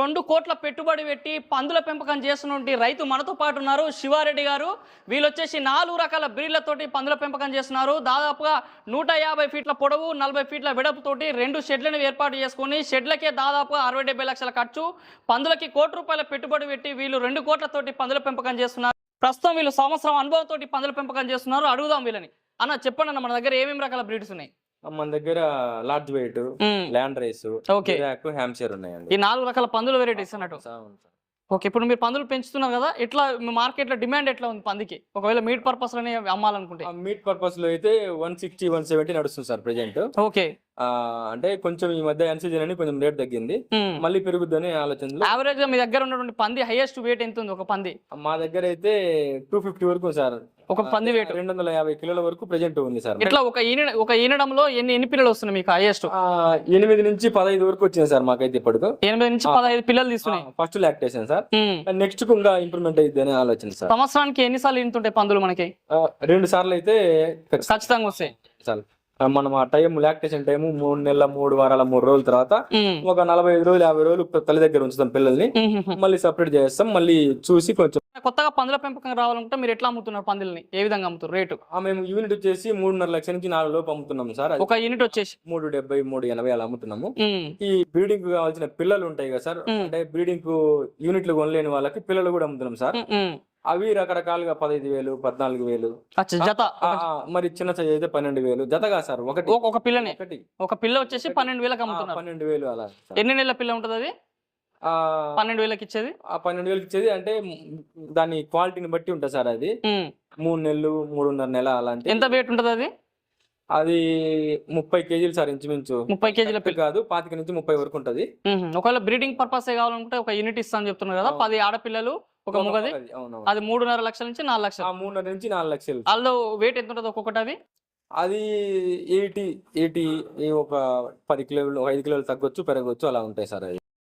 రెండు కోట్ల పెట్టుబడి పెట్టి పందుల పెంపకం చేస్తున్నటువంటి రైతు మనతో పాటు ఉన్నారు. శివారెడ్డి గారు వీళ్ళు వచ్చేసి నాలుగు రకాల బ్రీడ్లతోటి పందుల పెంపకం చేస్తున్నారు. దాదాపుగా నూట యాభై ఫీట్ల పొడవు నలభై ఫీట్ల వెడపుతోటి రెండు షెడ్లను ఏర్పాటు చేసుకొని షెడ్లకే దాదాపుగా అరవై డెబ్బై లక్షల ఖర్చు. పందులకి కోటి రూపాయల పెట్టుబడి పెట్టి వీళ్ళు రెండు కోట్లతోటి పందుల పెంపకం చేస్తున్నారు. ప్రస్తుతం వీళ్ళు సంవత్సరం అనుభవంతో పందుల పెంపకం చేస్తున్నారు. అడుగుదాం వీళ్ళని. అన్న చెప్పండి అన్న మన దగ్గర ఏమేమి రకాల బ్రీడ్స్ ఉన్నాయి? మన దగ్గర large white landrace okay Hampshire ఉన్నాయండి. ఈ నాలుగు రకాల పందుల వెరైటీస్ అన్నట్టు. ఓకే ఇప్పుడు మీరు పందులు పెంచుతున్నారు కదా ఎట్లా మార్కెట్లో డిమాండ్ ఎట్లా ఉంది పందికి? ఒకవేళ మీట్ పర్పస్లోనే అమ్మాలనుకుంటే. మీట్ పర్పస్లో అయితే వన్ సిక్స్టీ వన్ సెవెంటీ నడుస్తుంది సార్ ప్రెజెంట్ ఓకే అంటే కొంచెం ఈ మధ్య ఎన్సీజన్ అని కొంచెం రేట్ తగ్గింది. మళ్ళీ పెరుగుద్దని ఆలోచనలో. యావరేజ్గా మీ దగ్గర ఉన్నటువంటి పంది హైయెస్ట్ వెయిట్ ఎంత ఉంది? ఒక పంది. మా దగ్గర అయితే టూ ఫిఫ్టీ వరకు సార్. ఒక పంది వెయిట్ రెండు వందల యాభై కిలోల వరకు ప్రెజెంట్ ఉంది సార్. ఇట్లా ఒక ఈన ఒక ఈనడంలో ఎన్ని ఎన్ని పిల్లలు వస్తున్నాయి మీకు హైయెస్ట్ ఎనిమిది నుంచి పదహైదు వరకు వచ్చింది సార్ మాకైతే ఇప్పటికు. ఎనిమిది నుంచి పదహైదు పిల్లలు తీసుకున్నాయి. First lactation sir. నెక్స్ట్ ఇంకా ఇంప్రూవ్మెంట్ అయ్యిద్ది అనే ఆలోచన సార్. సంవత్సరానికి ఎన్నిసార్లు ఈనుతుంటాయి పందులు మనకి? రెండు సార్లు అయితే ఖచ్చితంగా వస్తాయి. సార్. మనం ఆ టైం లాక్టేషన్ టైం మూడు నెలల మూడు వారాల మూడు రోజుల తర్వాత. ఒక నలభై ఐదు రోజులు యాభై రోజులు తల్లి దగ్గర ఉంచుతాం పిల్లల్ని. మళ్ళీ సపరేట్ చేస్తాం మళ్ళీ చూసి కొంచెం కొత్తగా పందుల పెంపకం రావాలనుకుంటే మీరు ఎట్లా అమ్ముతున్నారు పందుల్ని ఏ విధంగా అమ్ముతారు రేటు ఆ, మేము యూనిట్ వచ్చేసి మూడున్నర లక్షల నుంచి నాలుగు లోపు అమ్ముతున్నాం సార్ ఒక యూనిట్ వచ్చేసి మూడు డెబ్బై మూడు ఎనభై అలా అమ్ముతున్నాము. ఈ బ్రీడింగ్ కావాల్సిన పిల్లలు ఉంటాయి కదా సార్. అంటే బ్రీడింగ్కు యూనిట్లు కొనలేని వాళ్ళకి పిల్లలు కూడా అమ్ముతున్నాం సార్. అవి రకరకాలుగా పదహైదు వేలు పద్నాలుగు వేలు. జత. మరి చిన్న సైజ్ అయితే పన్నెండు వేలు. జతగా సార్ ఒకటి. ఒక- పిల్లని. ఒకటి. ఒక పిల్ల వచ్చేసి పన్నెండు వేలకు అమ్ముతున్నారు. పన్నెండు వేలు అలా. ఎన్ని నెలల పిల్ల ఉంటుంది అది? పన్నెండు వేలకు ఇచ్చేది? ఆ పన్నెండు వేలకి ఇచ్చేది అంటే దాని క్వాలిటీని బట్టి ఉంటుంది సార్ అది. మూడు నెలలు మూడున్నర నెల అలాంటి. ఎంత వెయిట్ ఉంటుంది అది? అది ముప్పై కేజీలు సార్ ఇంచుమించు. ముప్పై కేజీల పిల్ల. కాదు పాతిక నుంచి ముప్పై వరకు ఉంటది. ఒకవేళ బ్రీడింగ్ పర్పస్ కావాలనుకుంటే ఒక యూనిట్ ఇస్తాను చెప్తున్నారు కదా. పది ఆడపిల్లలు ఒక మొగది. అది. అది మూడున్నర లక్షల నుంచి నాలుగు ఆ లక్షలు మూడున్నర నుంచి నాలుగు లక్షలు. అందులో వెయిట్ ఎంత ఉంటుంది ఒక్కొక్కటి? అవి అది ఎయిటీ ఎయిటీ ఒక పది కిలోలు ఐదు కిలోలు తగ్గొచ్చు పెరగవచ్చు అలా ఉంటాయి సార్ అది